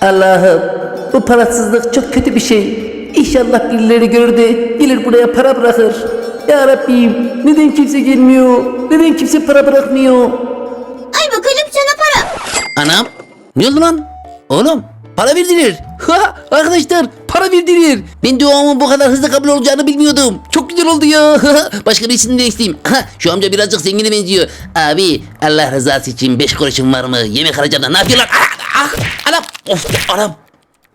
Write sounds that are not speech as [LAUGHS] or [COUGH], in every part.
Allah'ım bu parasızlık çok kötü bir şey. İnşallah birileri görür de gelir buraya para bırakır. Ya Rabbim neden kimse gelmiyor? Neden kimse para bırakmıyor? Ay bakalım sana para. Anam ne oldu lan? Oğlum para verdiler. [LAUGHS] Ha, arkadaşlar para verdiler. Ben duamın bu kadar hızlı kabul olacağını bilmiyordum. Çok güzel oldu ya. [LAUGHS] Başka birisini de isteyeyim. [LAUGHS] Şu amca birazcık zengine benziyor. Abi Allah rızası için 5 kuruşun var mı? Yemek harcada ne yapıyorlar? Ah, ah, anam. Of anam.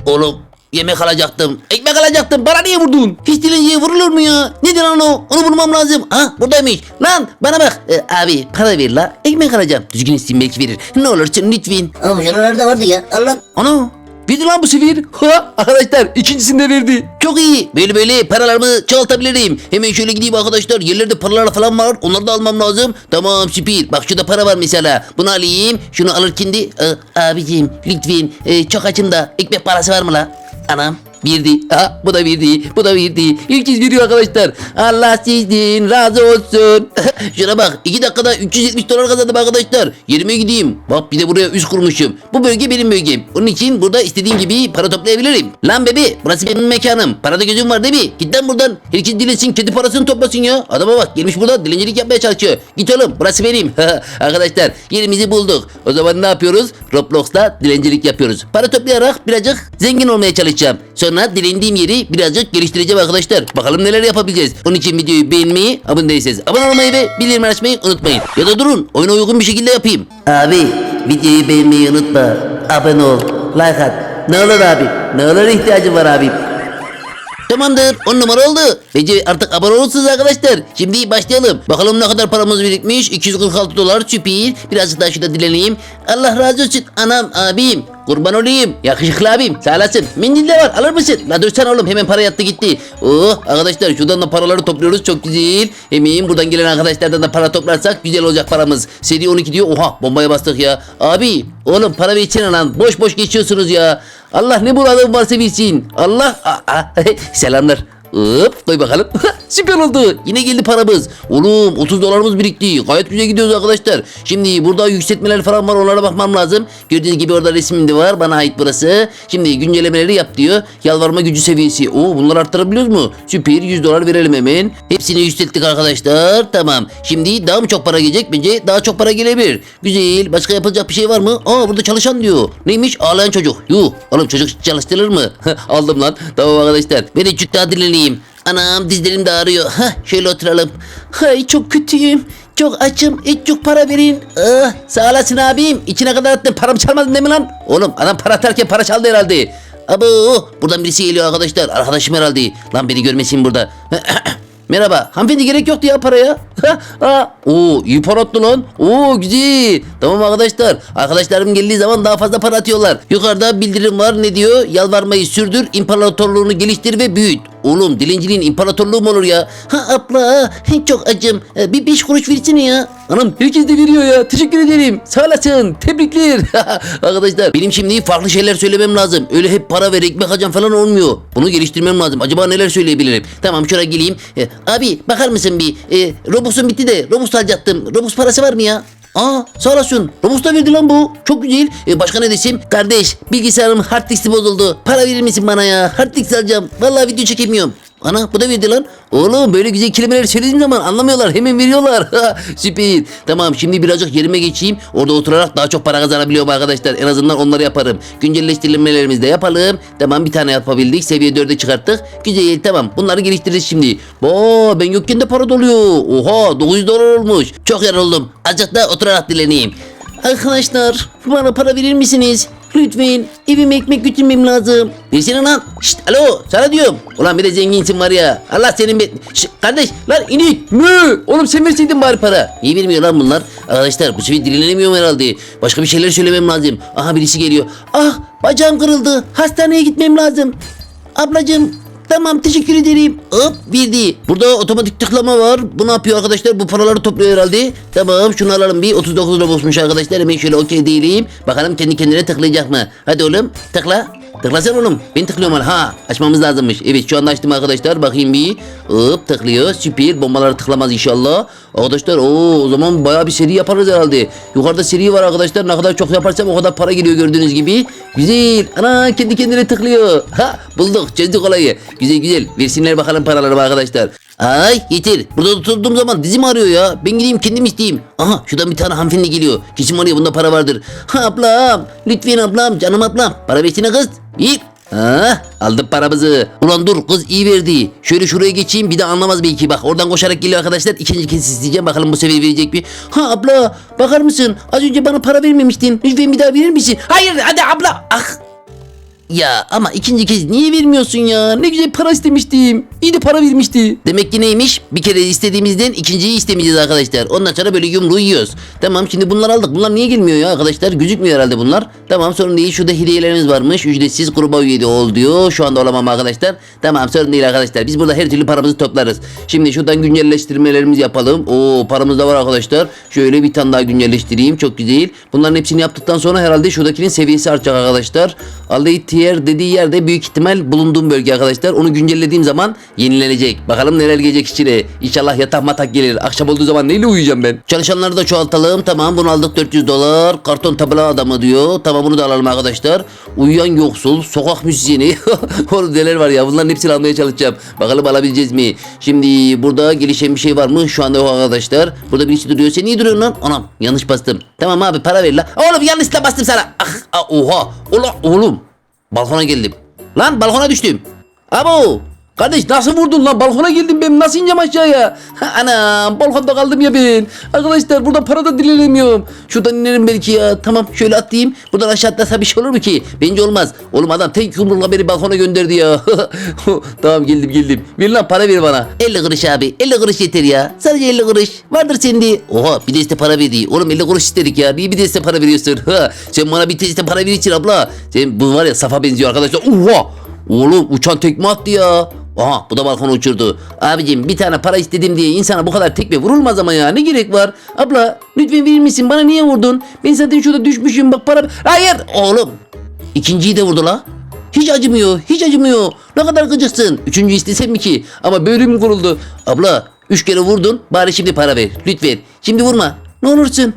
Oğlum yemek alacaktım. Ekmek alacaktım. Bana niye vurdun? Hiç dilenciye vurulur mu ya? Nedir lan o? Onu bulmam lazım. Ha buradaymış. Lan bana bak. Ee, abi para ver la. Ekmek alacağım. Düzgün isteyeyim belki verir. Ne olursun lütfen. Ama şuralarda vardı ya. Allah. Ana verdi lan bu sefer. Ha arkadaşlar ikincisini de verdi. Çok iyi. Böyle böyle paralarımı çoğaltabilirim. Hemen şöyle gideyim arkadaşlar. Yerlerde paralar falan var. Onları da almam lazım. Tamam süper. Bak şurada para var mesela. Bunu alayım. Şunu alırken de Aa, abicim lütfen e, çok açım da ekmek parası var mı la? Anam Birdi. Ha, bu da birdi. Bu da birdi. İlk kez veriyor arkadaşlar. Allah sizden razı olsun. [LAUGHS] Şuna bak. 2 dakikada 370 dolar kazandım arkadaşlar. Yerime gideyim. Bak bir de buraya üst kurmuşum. Bu bölge benim bölgem. Onun için burada istediğim gibi para toplayabilirim. Lan bebe burası benim mekanım. Parada gözüm var değil mi? Git lan buradan. Herkes dilensin kendi parasını toplasın ya. Adama bak gelmiş burada dilencilik yapmaya çalışıyor. Git oğlum burası benim. [LAUGHS] arkadaşlar yerimizi bulduk. O zaman ne yapıyoruz? Roblox'ta dilencilik yapıyoruz. Para toplayarak birazcık zengin olmaya çalışacağım. Sonra dilendiğim yeri birazcık geliştireceğim arkadaşlar. Bakalım neler yapabileceğiz. Onun için videoyu beğenmeyi, abone değilseniz abone olmayı ve bildirim açmayı unutmayın. Ya da durun oyuna uygun bir şekilde yapayım. Abi videoyu beğenmeyi unutma. Abone ol. Like at. Ne olur abi. Ne olur ihtiyacım var abi. Tamamdır. 10 numara oldu. Bence artık abone olursunuz arkadaşlar. Şimdi başlayalım. Bakalım ne kadar paramız birikmiş. 246 dolar süper. Birazcık daha şurada dileneyim. Allah razı olsun. Anam abim. Kurban olayım. Yakışıklı abim. Sağ olasın. Mendil de var. Alır mısın? La dursana oğlum. Hemen para yattı gitti. Oh arkadaşlar şuradan da paraları topluyoruz. Çok güzel. Emin buradan gelen arkadaşlardan da para toplarsak güzel olacak paramız. Seri 12 diyor. Oha bombaya bastık ya. Abi oğlum para versene lan. Boş boş geçiyorsunuz ya. Allah ne muradın varsa bilsin. Allah. Aa, aa. [LAUGHS] Selamlar. Hop koy bakalım. [LAUGHS] Süper oldu. Yine geldi paramız. Oğlum 30 dolarımız birikti. Gayet güzel gidiyoruz arkadaşlar. Şimdi burada yükseltmeler falan var onlara bakmam lazım. Gördüğünüz gibi orada resmim de var. Bana ait burası. Şimdi güncellemeleri yap diyor. Yalvarma gücü seviyesi. Oo bunları arttırabiliyoruz mu? Süper 100 dolar verelim hemen. Hepsini yükselttik arkadaşlar. Tamam. Şimdi daha mı çok para gelecek? Bence daha çok para gelebilir. Güzel. Başka yapılacak bir şey var mı? Aa burada çalışan diyor. Neymiş? Ağlayan çocuk. Yuh. Oğlum çocuk çalıştırılır mı? [LAUGHS] Aldım lan. Tamam arkadaşlar. Ben de daha dileneyim. Anam dizlerim de ağrıyor. Hah şöyle oturalım. Hay çok kötüyüm. Çok açım. Hiç çok para verin. Ah, sağ olasın abim. İçine kadar attın. Paramı çalmadın değil mi lan? Oğlum adam para atarken para çaldı herhalde. Abo buradan birisi geliyor arkadaşlar. Arkadaşım herhalde. Lan beni görmesin burada. [COUGHS] Merhaba. Hanımefendi gerek yoktu ya paraya. ha, [LAUGHS] Oo iyi para attı lan. Oo güzel. Tamam arkadaşlar. Arkadaşlarım geldiği zaman daha fazla para atıyorlar. Yukarıda bildirim var ne diyor? Yalvarmayı sürdür, imparatorluğunu geliştir ve büyüt. Oğlum dilenciliğin imparatorluğu mu olur ya? Ha abla çok acım. Ee, Bir beş kuruş versene ya. Anam herkes de veriyor ya. Teşekkür ederim. Sağ olasın. Tebrikler. [LAUGHS] Arkadaşlar benim şimdi farklı şeyler söylemem lazım. Öyle hep para ver ekmek hacam falan olmuyor. Bunu geliştirmem lazım. Acaba neler söyleyebilirim? Tamam şuraya geleyim. Ee, abi bakar mısın bir? Ee, Robux'um bitti de Robux alacaktım. Robux parası var mı ya? Aa sağ olasın. Robux da verdi lan bu. Çok güzel. Ee, başka ne desem? Kardeş bilgisayarım hard diski bozuldu. Para verir misin bana ya? Hard disk alacağım. Vallahi video çekemiyorum. Ana bu da verdi lan. Oğlum böyle güzel kelimeler söylediğim zaman anlamıyorlar. Hemen veriyorlar. [LAUGHS] Süper. Tamam şimdi birazcık yerime geçeyim. Orada oturarak daha çok para kazanabiliyorum arkadaşlar. En azından onları yaparım. Güncelleştirmelerimizi de yapalım. Tamam bir tane yapabildik. Seviye 4'e çıkarttık. Güzel tamam. Bunları geliştiririz şimdi. Bo ben yokken de para doluyor. Oha 900 dolar olmuş. Çok yoruldum. Azıcık da oturarak dileneyim. Arkadaşlar bana para verir misiniz? Lütfen evime ekmek götürmem lazım. Versene lan. Şşt alo sana diyorum. Ulan bir de zenginsin var ya. Allah senin be... Şşt kardeş lan inik. Mü. Oğlum sen verseydin bari para. İyi bilmiyor lan bunlar. Arkadaşlar bu sefer dilenemiyorum herhalde. Başka bir şeyler söylemem lazım. Aha birisi geliyor. Ah bacağım kırıldı. Hastaneye gitmem lazım. Ablacığım Tamam teşekkür ederim. Hop verdi. Burada otomatik tıklama var. Bu ne yapıyor arkadaşlar? Bu paraları topluyor herhalde. Tamam şunu alalım bir. 39 lira bozmuş arkadaşlar. Hemen şöyle okey değilim. Bakalım kendi kendine tıklayacak mı? Hadi oğlum tıkla. Tıklasana oğlum. Ben tıklıyorum. Ha açmamız lazımmış. Evet şu anda açtım arkadaşlar. Bakayım bir. Hop tıklıyor. Süper. Bombaları tıklamaz inşallah. Arkadaşlar o o zaman bayağı bir seri yaparız herhalde. Yukarıda seri var arkadaşlar. Ne kadar çok yaparsam o kadar para geliyor gördüğünüz gibi. Güzel. Ana kendi kendine tıklıyor. Ha bulduk. Çözdük olayı. Güzel güzel. Versinler bakalım paralarımı arkadaşlar. Ay yeter. Burada oturduğum zaman dizim ağrıyor ya. Ben gideyim kendim isteyeyim. Aha şuradan bir tane hanımefendi geliyor. Kesin var ya bunda para vardır. Ha ablam. Lütfen ablam. Canım ablam. Para versene kız. Bir. Ha, aldık paramızı. Ulan dur kız iyi verdi. Şöyle şuraya geçeyim bir de anlamaz belki. Bak oradan koşarak geliyor arkadaşlar. İkinci kez isteyeceğim. Bakalım bu sefer verecek mi? Ha abla bakar mısın? Az önce bana para vermemiştin. Lütfen bir daha verir misin? Hayır hadi abla. Ah ya ama ikinci kez niye vermiyorsun ya? Ne güzel para istemiştim. İyi de para vermişti. Demek ki neymiş? Bir kere istediğimizden ikinciyi istemeyeceğiz arkadaşlar. Ondan sonra böyle yumruğu yiyoruz. Tamam şimdi bunlar aldık. Bunlar niye gelmiyor ya arkadaşlar? Gözükmüyor herhalde bunlar. Tamam sorun değil. Şurada hediyelerimiz varmış. Ücretsiz gruba üye ol diyor. Şu anda olamam arkadaşlar. Tamam sorun değil arkadaşlar. Biz burada her türlü paramızı toplarız. Şimdi şuradan güncelleştirmelerimizi yapalım. Oo paramız da var arkadaşlar. Şöyle bir tane daha güncelleştireyim. Çok güzel. Bunların hepsini yaptıktan sonra herhalde şuradakinin seviyesi artacak arkadaşlar. Aldığı tier dediği yerde büyük ihtimal bulunduğum bölge arkadaşlar. Onu güncellediğim zaman yenilenecek. Bakalım neler gelecek içine. İnşallah yatak matak gelir. Akşam olduğu zaman neyle uyuyacağım ben? Çalışanları da çoğaltalım. Tamam bunu aldık 400 dolar. Karton tabela adamı diyor. Tamam bunu da alalım arkadaşlar. Uyuyan yoksul. Sokak müzisyeni. [LAUGHS] Oğlum neler var ya. Bunların hepsini almaya çalışacağım. Bakalım alabileceğiz mi? Şimdi burada gelişen bir şey var mı? Şu anda yok arkadaşlar. Burada birisi duruyor. Sen niye duruyorsun lan? Anam yanlış bastım. Tamam abi para ver la. Oğlum yanlışla bastım sana. Ah, ah oha. Ola, oğlum. Balkona geldim. Lan balkona düştüm. Abo. Kardeş nasıl vurdun lan? Balkona geldim ben. Nasıl ineceğim aşağıya? Ha, anam balkonda kaldım ya ben. Arkadaşlar burada para da dileniyorum. Şuradan inerim belki ya. Tamam şöyle atlayayım. Buradan aşağı atlasam bir şey olur mu ki? Bence olmaz. Oğlum adam tek yumrukla beni balkona gönderdi ya. [LAUGHS] tamam geldim geldim. Ver lan para ver bana. 50 kuruş abi. 50 kuruş yeter ya. Sadece 50 kuruş. Vardır sende. Oha bir deste para verdi. Oğlum 50 kuruş istedik ya. Niye bir deste para veriyorsun? [LAUGHS] Sen bana bir deste para verirsin abla. Sen bu var ya safa benziyor arkadaşlar. Oha. Oğlum uçan tekme attı ya. Aha bu da balkonu uçurdu. Abicim bir tane para istedim diye insana bu kadar tekme vurulmaz ama ya ne gerek var? Abla lütfen verir misin bana niye vurdun? Ben zaten şurada düşmüşüm bak para... Hayır oğlum. İkinciyi de vurdu la. Hiç acımıyor hiç acımıyor. Ne kadar gıcıksın. Üçüncü istesem mi ki? Ama böğrüm kuruldu. Abla üç kere vurdun bari şimdi para ver. Lütfen. Şimdi vurma. Ne olursun.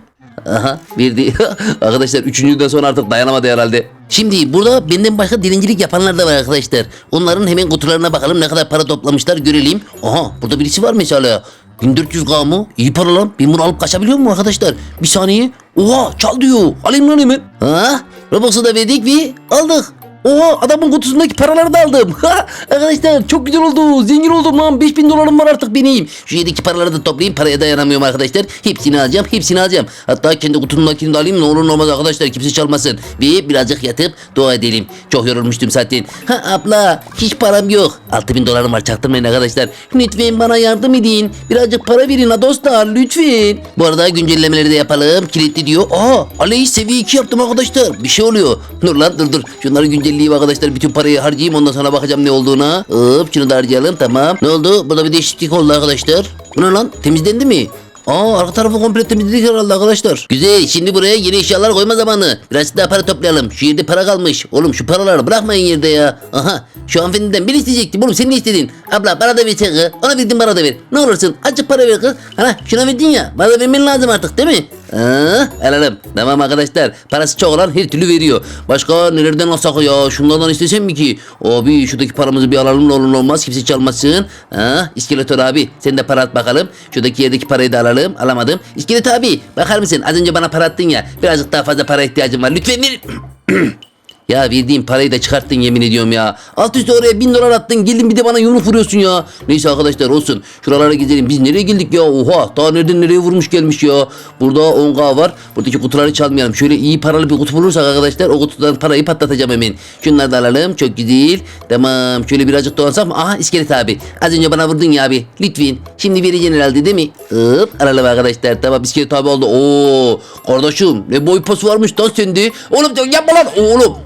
Aha verdi. [LAUGHS] arkadaşlar üçüncüden sonra artık dayanamadı herhalde. Şimdi burada benden başka dilencilik yapanlar da var arkadaşlar. Onların hemen kutularına bakalım ne kadar para toplamışlar görelim. Aha burada birisi var mesela. 1400 mı? İyi para lan. Ben bunu alıp kaçabiliyor muyum arkadaşlar? Bir saniye. Oha çal diyor. Alayım lan hemen. Ha? Robux'u da verdik ve aldık. Oha adamın kutusundaki paraları da aldım. [LAUGHS] arkadaşlar çok güzel oldu. Zengin oldum lan. 5000 dolarım var artık benim. Şu yedeki paraları da toplayayım. Paraya dayanamıyorum arkadaşlar. Hepsini alacağım. Hepsini alacağım. Hatta kendi kutumdakini de alayım. Ne olur ne olmaz arkadaşlar. Kimse çalmasın. Ve birazcık yatıp dua edelim. Çok yorulmuştum zaten. Ha abla hiç param yok. 6000 dolarım var çaktırmayın arkadaşlar. Lütfen bana yardım edin. Birazcık para verin ha dostlar lütfen. Bu arada güncellemeleri de yapalım. Kilitli diyor. Aa Aleyhi seviye 2 yaptım arkadaşlar. Bir şey oluyor. Dur lan dur dur. Şunları güncelleyeyim arkadaşlar. Bütün parayı harcayayım ondan sonra bakacağım ne olduğuna. Hop şunu da harcayalım tamam. Ne oldu? Burada bir değişiklik oldu arkadaşlar. Bu ne lan? Temizlendi mi? Aa arka tarafı komple temizledik herhalde arkadaşlar. Güzel şimdi buraya yeni eşyalar koyma zamanı. Biraz daha para toplayalım. Şu yerde para kalmış. Oğlum şu paraları bırakmayın yerde ya. Aha şu hanımefendiden bir isteyecektim. Oğlum sen ne istedin? Abla bana da ver sen. Ona verdin bana da ver. Ne olursun azıcık para ver kız. Ana şuna verdin ya. Bana da vermen lazım artık değil mi? Aa, alalım. Tamam arkadaşlar. Parası çok olan her türlü veriyor. Başka nelerden alsak ya? Şunlardan istesem mi ki? Abi şuradaki paramızı bir alalım ne olur olmaz. Kimse çalmasın. Ha, İskeletor abi sen de para at bakalım. Şuradaki yerdeki parayı da alalım. Alamadım. İskelet abi bakar mısın? Az önce bana para attın ya. Birazcık daha fazla para ihtiyacım var. Lütfen ver. [CLEARS THROAT] Ya verdiğin parayı da çıkarttın yemin ediyorum ya. Alt üstü oraya bin dolar attın geldin bir de bana yumruk vuruyorsun ya. Neyse arkadaşlar olsun. Şuralara gidelim. Biz nereye geldik ya? Oha daha nereden nereye vurmuş gelmiş ya. Burada 10k var. Buradaki kutuları çalmayalım. Şöyle iyi paralı bir kutu bulursak arkadaşlar o kutudan parayı patlatacağım hemen. Şunları da alalım. Çok güzel. Tamam. Şöyle birazcık dolansam. Aha iskelet abi. Az önce bana vurdun ya abi. Lütfen. Şimdi vereceksin herhalde değil mi? Hop alalım arkadaşlar. Tamam iskelet abi oldu. Oo kardeşim ne boy posu varmış lan sende. Oğlum yapma lan oğlum.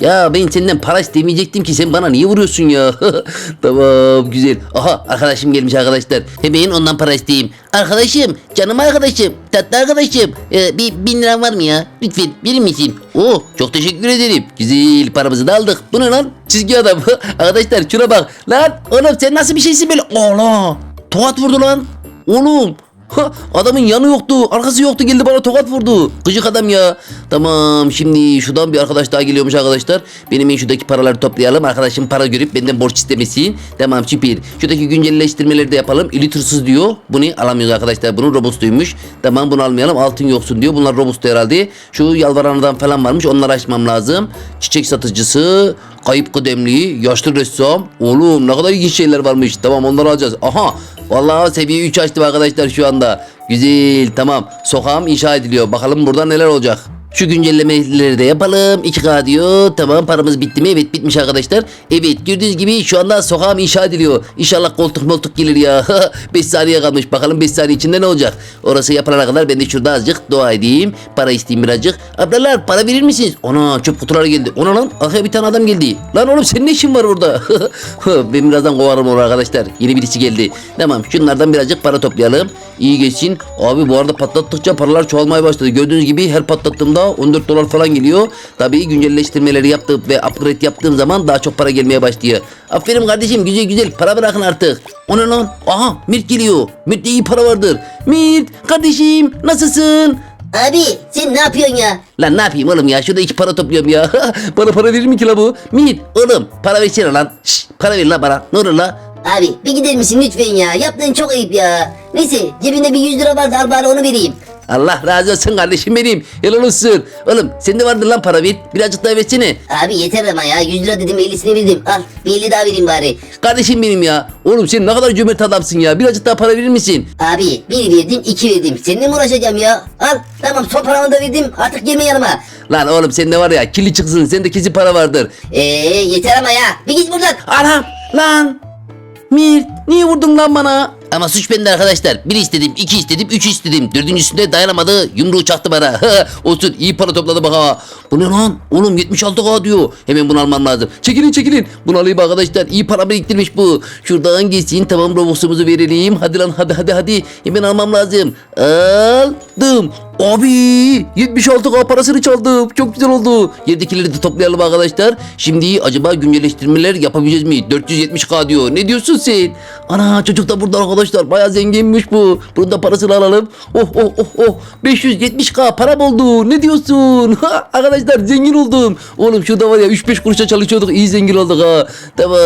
Ya ben senden para istemeyecektim ki sen bana niye vuruyorsun ya? [LAUGHS] tamam güzel. Aha arkadaşım gelmiş arkadaşlar. Hemen ondan para isteyeyim. Arkadaşım canım arkadaşım tatlı arkadaşım. Ee, bir bin liram var mı ya? Lütfen verir misin? Oh çok teşekkür ederim. Güzel paramızı da aldık. Bu ne lan? Çizgi adam. [LAUGHS] arkadaşlar şuna bak. Lan oğlum sen nasıl bir şeysin böyle? Ola. Tokat vurdu lan. Oğlum Ha, adamın yanı yoktu, arkası yoktu geldi bana tokat vurdu. Gıcık adam ya. Tamam şimdi şuradan bir arkadaş daha geliyormuş arkadaşlar. Benim en şuradaki paraları toplayalım. Arkadaşım para görüp benden borç istemesin. Tamam süper. Şuradaki güncelleştirmeleri de yapalım. İlitırsız diyor. Bunu alamıyoruz arkadaşlar. Bunun robustuymuş. Tamam bunu almayalım. Altın yoksun diyor. Bunlar robustu herhalde. Şu yalvaranıdan falan varmış. Onları açmam lazım. Çiçek satıcısı. Kayıp kıdemli, yaşlı ressam. Oğlum ne kadar ilginç şeyler varmış. Tamam onları alacağız. Aha Vallahi seviye 3 açtım arkadaşlar şu anda. Güzel tamam. Sokağım inşa ediliyor. Bakalım burada neler olacak. Şu güncellemeleri de yapalım. 2K diyor. Tamam paramız bitti mi? Evet bitmiş arkadaşlar. Evet gördüğünüz gibi şu anda sokağım inşa ediliyor. İnşallah koltuk moltuk gelir ya. [LAUGHS] 5 saniye kalmış. Bakalım 5 saniye içinde ne olacak? Orası yapılana kadar ben de şurada azıcık dua edeyim. Para isteyeyim birazcık. Ablalar para verir misiniz? Ona çöp kutuları geldi. Ona lan arkaya bir tane adam geldi. Lan oğlum senin ne işin var orada? [LAUGHS] ben birazdan kovarım onu arkadaşlar. Yeni birisi geldi. Tamam şunlardan birazcık para toplayalım. İyi geçsin. Abi bu arada patlattıkça paralar çoğalmaya başladı. Gördüğünüz gibi her patlattığımda 14 dolar falan geliyor. Tabii güncelleştirmeleri yaptım ve upgrade yaptığım zaman daha çok para gelmeye başlıyor. Aferin kardeşim güzel güzel para bırakın artık. O ne lan? Aha Mirt geliyor. Mirt'te iyi para vardır. Mirt kardeşim nasılsın? Abi sen ne yapıyorsun ya? Lan ne yapayım oğlum ya şurada iki para topluyorum ya. [LAUGHS] bana para verir mi ki la bu? Mirt oğlum para versene lan. Şşş para ver la bana. Ne olur la? Abi bir gider misin lütfen ya? Yaptığın çok ayıp ya. Neyse cebinde bir 100 lira vardı al bari onu vereyim. Allah razı olsun kardeşim benim. Helal olsun. Oğlum sende vardır lan para ver. Birazcık daha versene. Abi yeter ama ya 100 lira dedim 50'sini verdim. Al bir 50 daha vereyim bari. Kardeşim benim ya. Oğlum sen ne kadar cömert adamsın ya. Birazcık daha para verir misin? Abi bir verdim iki verdim. Seninle mi uğraşacağım ya? Al tamam son paramı da verdim artık gelme yanıma. Lan oğlum sende var ya kirli çıksın. Sende kesin para vardır. Eee yeter ama ya. Bir git buradan. Anam lan. Mirt niye vurdun lan bana? Ama suç bende arkadaşlar. Bir istedim, iki istedim, üç istedim. Dördüncüsünde dayanamadı. Yumruğu çaktı bana. [LAUGHS] Olsun iyi para topladı bak ha. Bu ne lan? Oğlum 76k diyor. Hemen bunu almam lazım. Çekilin çekilin. Bunu alayım arkadaşlar. İyi para biriktirmiş bu. Şuradan geçsin. Tamam robuxumuzu verelim. Hadi lan hadi hadi hadi. Hemen almam lazım. Aldım. Abi 76k parasını çaldım. Çok güzel oldu. Yerdekileri de toplayalım arkadaşlar. Şimdi acaba güncelleştirmeler yapabileceğiz mi? 470k diyor. Ne diyorsun sen? Ana çocuk da burada arkadaşlar. Bayağı zenginmiş bu. Bunun da parasını alalım. Oh oh oh oh. 570k param oldu. Ne diyorsun? [LAUGHS] Ha, arkadaşlar zengin oldum. Oğlum şurada var ya 3-5 kuruşa çalışıyorduk. iyi zengin olduk ha. Tamam.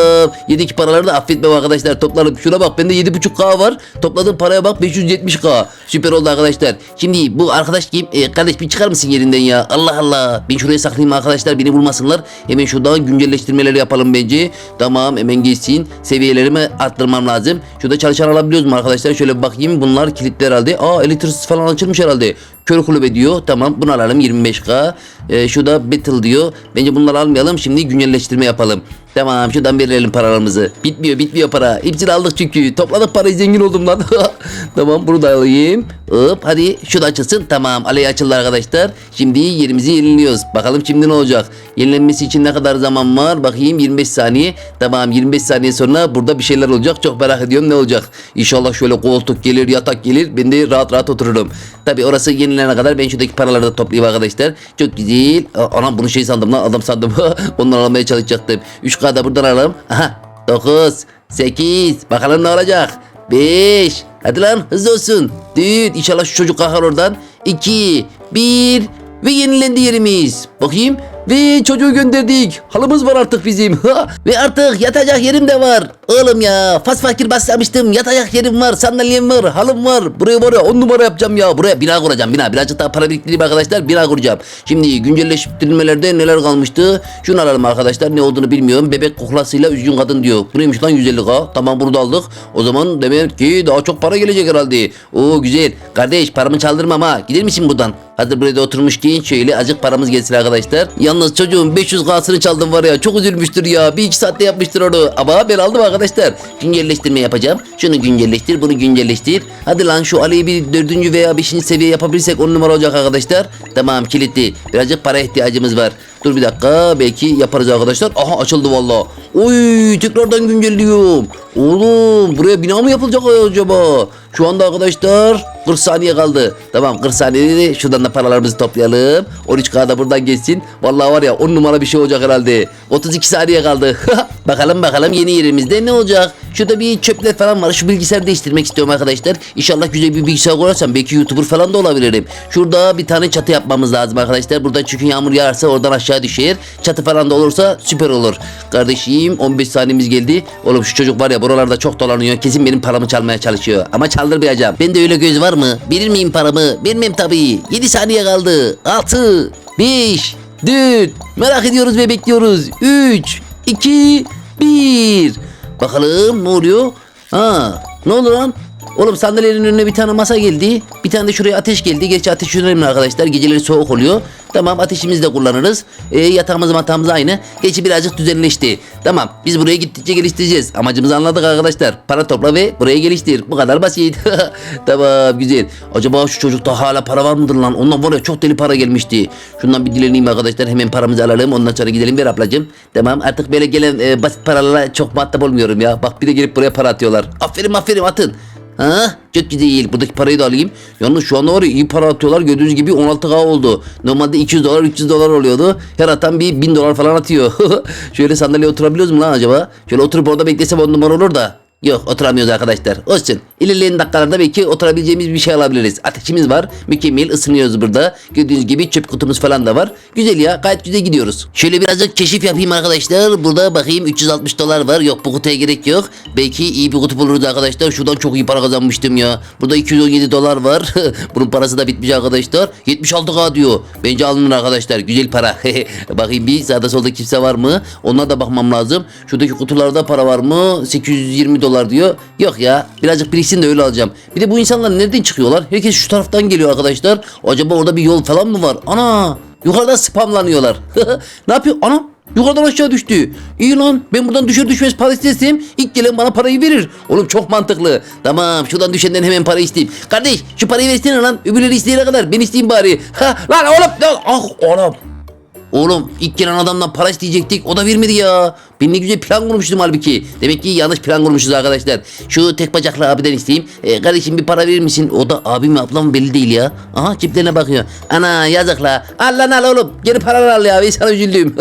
Yedeki paraları da affetmem arkadaşlar. Toplarım. Şuna bak bende 7.5k var. Topladığım paraya bak 570k. Süper oldu arkadaşlar. Şimdi bu arkadaş kim? E, kardeş bir çıkar mısın yerinden ya? Allah Allah. Ben şuraya saklayayım arkadaşlar beni bulmasınlar. Hemen şuradan güncelleştirmeleri yapalım bence. Tamam hemen geçsin. Seviyelerimi arttırmam lazım. Şurada çalışan alabiliyoruz mu arkadaşlar? Şöyle bakayım. Bunlar kilitli herhalde. Aa elitrisiz falan açılmış herhalde. Kör kulübe diyor. Tamam bunu alalım 25k. Ee, şu da battle diyor. Bence bunları almayalım. Şimdi güncelleştirme yapalım. Tamam şuradan verelim paralarımızı. Bitmiyor bitmiyor para. Hepsini aldık çünkü. Topladık parayı zengin oldum lan. [LAUGHS] tamam bunu da alayım. Hop hadi şu da açılsın. Tamam alay açıldı arkadaşlar. Şimdi yerimizi yeniliyoruz. Bakalım şimdi ne olacak. Yenilenmesi için ne kadar zaman var? Bakayım 25 saniye. Tamam 25 saniye sonra burada bir şeyler olacak. Çok merak ediyorum ne olacak. İnşallah şöyle koltuk gelir yatak gelir. Ben de rahat rahat otururum. Tabi orası yenilene kadar ben şuradaki paraları da toplayayım arkadaşlar. Çok güzel. Anam bunu şey sandım lan adam sandım. [LAUGHS] Onları almaya çalışacaktım. 3K da buradan alalım. Aha 9 8 bakalım ne olacak. 5 Hadi lan hızlı olsun. 4 inşallah şu çocuk kalkar oradan. 2 1 ve yenilendi yerimiz. Bakayım. Ve çocuğu gönderdik. Halımız var artık bizim. [LAUGHS] Ve artık yatacak yerim de var. Oğlum ya fas fakir başlamıştım. Yatacak yerim var, sandalyem var, halım var. Buraya var ya on numara yapacağım ya. Buraya bina kuracağım bina. Birazcık daha para biriktireyim arkadaşlar. Bina kuracağım. Şimdi güncelleştirmelerde neler kalmıştı? Şunu alalım arkadaşlar. Ne olduğunu bilmiyorum. Bebek kuklasıyla üzgün kadın diyor. Bu neymiş lan 150k? Tamam bunu da aldık. O zaman demek ki daha çok para gelecek herhalde. Oo güzel. Kardeş paramı çaldırmam ha. Gider misin buradan? Hazır burada oturmuşken şöyle azıcık paramız gelsin arkadaşlar. Yalnız çocuğun 500 kasını çaldım var ya çok üzülmüştür ya. Bir iki saatte yapmıştır onu. Ama ben aldım arkadaşlar. Güncelleştirme yapacağım. Şunu güncelleştir bunu güncelleştir. Hadi lan şu Ali'yi bir dördüncü veya beşinci seviye yapabilirsek on numara olacak arkadaşlar. Tamam kilitli. Birazcık para ihtiyacımız var. Dur bir dakika belki yaparız arkadaşlar. Aha açıldı valla. Oy tekrardan güncelliyorum. Oğlum buraya bina mı yapılacak acaba? Şu anda arkadaşlar 40 saniye kaldı. Tamam 40 saniyede şuradan da paralarımızı toplayalım. 13K da buradan geçsin. Vallahi var ya 10 numara bir şey olacak herhalde. 32 saniye kaldı. [LAUGHS] bakalım bakalım yeni yerimizde ne olacak? Şurada bir çöpler falan var. Şu bilgisayarı değiştirmek istiyorum arkadaşlar. İnşallah güzel bir bilgisayar kurarsam belki YouTuber falan da olabilirim. Şurada bir tane çatı yapmamız lazım arkadaşlar. Buradan çünkü yağmur yağarsa oradan aşağı düşer. Çatı falan da olursa süper olur. Kardeşim 15 saniyemiz geldi. Oğlum şu çocuk var ya buralarda çok dolanıyor. Kesin benim paramı çalmaya çalışıyor. Ama çaldırmayacağım. Bende öyle göz var mı? Verir miyim paramı? Vermem tabii. 7 saniye kaldı. 6, 5, 4. Merak ediyoruz ve bekliyoruz. 3, 2, 1. Bakalım ne oluyor? Ha, ne oldu lan? Oğlum sandalyenin önüne bir tane masa geldi. Bir tane de şuraya ateş geldi. Gerçi ateş önemli arkadaşlar. Geceleri soğuk oluyor. Tamam ateşimizi de kullanırız. E, yatağımız matağımız aynı. Geçi birazcık düzenleşti. Tamam biz buraya gittikçe geliştireceğiz. Amacımızı anladık arkadaşlar. Para topla ve buraya geliştir. Bu kadar basit. [LAUGHS] tamam güzel. Acaba şu çocukta hala para var mıdır lan? Ondan var ya çok deli para gelmişti. Şundan bir dileneyim arkadaşlar. Hemen paramızı alalım. Ondan sonra gidelim ver ablacığım. Tamam artık böyle gelen e, basit paralarla çok muhatap olmuyorum ya. Bak bir de gelip buraya para atıyorlar. Aferin aferin atın. Ha, çok güzel. Buradaki parayı da alayım. Yalnız şu anda var ya iyi para atıyorlar. Gördüğünüz gibi 16K oldu. Normalde 200 dolar 300 dolar oluyordu. Her atan bir 1000 dolar falan atıyor. [LAUGHS] Şöyle sandalyeye oturabiliyoruz mu lan acaba? Şöyle oturup orada beklesem on numara olur da. Yok oturamıyoruz arkadaşlar. Olsun. İlerleyen dakikalarda belki oturabileceğimiz bir şey alabiliriz. Ateşimiz var. Mükemmel ısınıyoruz burada. Gördüğünüz gibi çöp kutumuz falan da var. Güzel ya gayet güzel gidiyoruz. Şöyle birazcık keşif yapayım arkadaşlar. Burada bakayım 360 dolar var. Yok bu kutuya gerek yok. Belki iyi bir kutu buluruz arkadaşlar. Şuradan çok iyi para kazanmıştım ya. Burada 217 dolar var. [LAUGHS] Bunun parası da bitmiş arkadaşlar. 76k diyor. Bence alınır arkadaşlar. Güzel para. [LAUGHS] bakayım bir sağda solda kimse var mı? Onlara da bakmam lazım. Şuradaki kutularda para var mı? 820 dolar diyor. Yok ya. Birazcık biriksin de öyle alacağım. Bir de bu insanlar nereden çıkıyorlar? Herkes şu taraftan geliyor arkadaşlar. Acaba orada bir yol falan mı var? Ana! Yukarıdan spamlanıyorlar. [LAUGHS] ne yapıyor? Ana! Yukarıdan aşağı düştü. İyi lan ben buradan düşer düşmez para istesem ilk gelen bana parayı verir. Oğlum çok mantıklı. Tamam şuradan düşenden hemen para isteyeyim. Kardeş şu parayı versene lan. Öbürleri isteyene kadar ben isteyeyim bari. Ha, [LAUGHS] lan oğlum. lan- Ah oğlum. Oğlum ilk gelen adamdan para isteyecektik o da vermedi ya. Ben ne güzel plan kurmuştum halbuki. Demek ki yanlış plan kurmuşuz arkadaşlar. Şu tek bacaklı abiden isteyeyim. E, kardeşim bir para verir misin? O da abi mi ablam belli değil ya. Aha ceplerine bakıyor. Ana yazık la. Al lan al oğlum. Geri paralar al ya. Ben sana üzüldüm.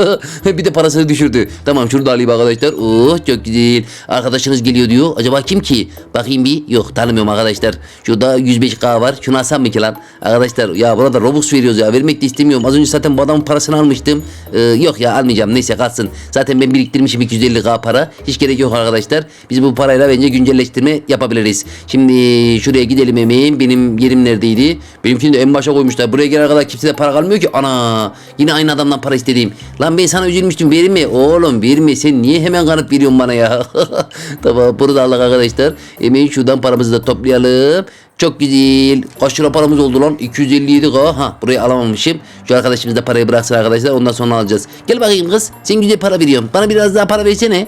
[LAUGHS] bir de parasını düşürdü. Tamam şurada alayım arkadaşlar. Oh çok güzel. Arkadaşınız geliyor diyor. Acaba kim ki? Bakayım bir. Yok tanımıyorum arkadaşlar. Şurada 105k var. Şunu alsam mı ki lan? Arkadaşlar ya burada Robux veriyoruz ya. Vermek de istemiyorum. Az önce zaten bu adamın parasını almıştım. Ee, yok ya almayacağım. Neyse kalsın. Zaten ben biriktirmişim 250k para. Hiç gerek yok arkadaşlar. Biz bu parayla bence güncelleştirme yapabiliriz. Şimdi şuraya gidelim emeğim. Benim yerim neredeydi? Benimkini de en başa koymuşlar. Buraya gelene kadar kimse de para kalmıyor ki. Ana yine aynı adamdan para istediğim. Lan ben sana üzülmüştüm verme. Oğlum verme. Sen niye hemen kanıt veriyorsun bana ya? [LAUGHS] tamam burada aldık arkadaşlar. Emeğin şuradan paramızı da toplayalım. Çok güzel. Kaç lira paramız oldu lan? 257k. Ha burayı alamamışım. Şu arkadaşımız da parayı bıraksın arkadaşlar. Ondan sonra alacağız. Gel bakayım kız. Sen güzel para veriyorsun. Bana biraz daha para versene.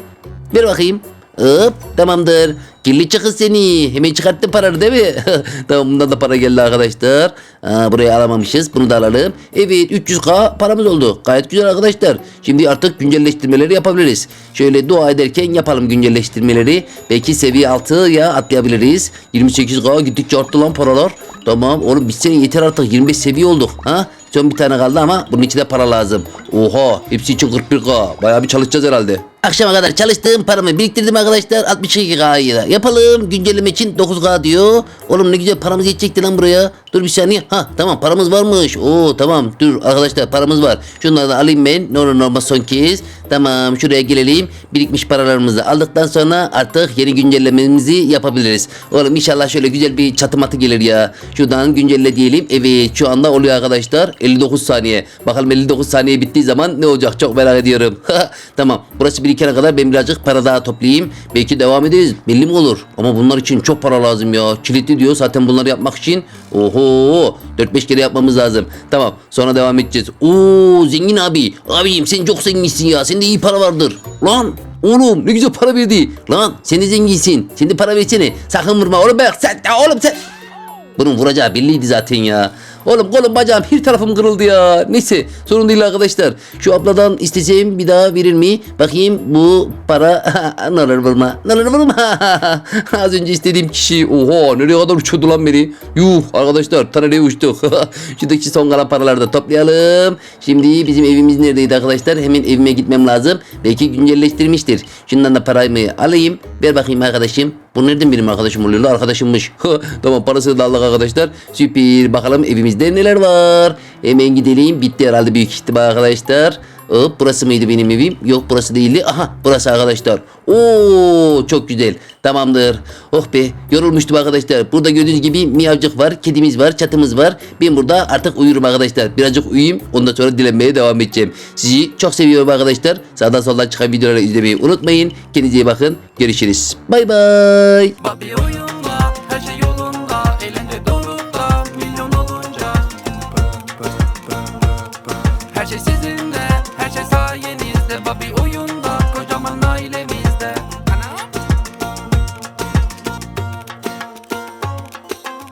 Ver bakayım. Hop tamamdır. Kirli çıkız seni. Hemen çıkarttın paranı değil mi? [LAUGHS] tamam bundan da para geldi arkadaşlar. Aa, burayı alamamışız. Bunu da alalım. Evet 300k paramız oldu. Gayet güzel arkadaşlar. Şimdi artık güncelleştirmeleri yapabiliriz. Şöyle dua ederken yapalım güncelleştirmeleri. Belki seviye 6'ya atlayabiliriz. 28k gittikçe arttı lan paralar. Tamam oğlum biz sene yeter artık 25 seviye olduk. Ha? Son bir tane kaldı ama bunun için de para lazım. Oha hepsi için 41k. Bayağı bir çalışacağız herhalde. Akşama kadar çalıştım paramı biriktirdim arkadaşlar 62k'yı da yapalım güncelleme için 9k diyor. Oğlum ne güzel paramız yetecekti lan buraya. Dur bir saniye. Ha tamam paramız varmış. Oo tamam dur arkadaşlar paramız var. Şunları da alayım ben. Ne olur normal son kez. Tamam şuraya gelelim. Birikmiş paralarımızı aldıktan sonra artık yeni güncellememizi yapabiliriz. Oğlum inşallah şöyle güzel bir çatı matı gelir ya. Şuradan güncelle diyelim. Evet şu anda oluyor arkadaşlar. 59 saniye. Bakalım 59 saniye bittiği zaman ne olacak çok merak ediyorum. [LAUGHS] tamam burası birikene kadar ben birazcık para daha toplayayım. Belki devam ederiz. Belli mi olur? Ama bunlar için çok para lazım ya. Kilitli diyor zaten bunları yapmak için. Oho 4-5 kere yapmamız lazım. Tamam sonra devam edeceğiz. Oo zengin abi. Abiyim sen çok zenginsin ya. Sende iyi para vardır. Lan Oğlum ne güzel para verdi. Lan sen de zenginsin. Sen para versene. Sakın vurma oğlum bak sen. Oğlum sen. Bunun vuracağı belliydi zaten ya. Oğlum kolum bacağım her tarafım kırıldı ya. Neyse sorun değil arkadaşlar. Şu abladan isteseyim bir daha verir mi? Bakayım bu para [LAUGHS] ne olur vurma. Ne olur vurma. [LAUGHS] Az önce istediğim kişi. Oha nereye kadar uçuyordu lan beni. Yuh arkadaşlar ta nereye uçtuk. [LAUGHS] Şuradaki son kalan paraları da toplayalım. Şimdi bizim evimiz neredeydi arkadaşlar? Hemen evime gitmem lazım. Belki güncelleştirmiştir. Şundan da parayı alayım. Ver bakayım arkadaşım. Bu nereden benim arkadaşım oluyor? Arkadaşımmış. tamam parasını da aldık arkadaşlar. Süper. Bakalım evimizde neler var. Hemen gidelim. Bitti herhalde büyük ihtimal arkadaşlar. Hop burası mıydı benim evim? Yok burası değildi. Aha burası arkadaşlar. Oo çok güzel. Tamamdır. Oh be yorulmuştum arkadaşlar. Burada gördüğünüz gibi miyavcık var, kedimiz var, çatımız var. Ben burada artık uyurum arkadaşlar. Birazcık uyuyayım. Ondan sonra dilenmeye devam edeceğim. Sizi çok seviyorum arkadaşlar. Sağdan soldan çıkan videoları izlemeyi unutmayın. Kendinize iyi bakın. Görüşürüz. Bay bay.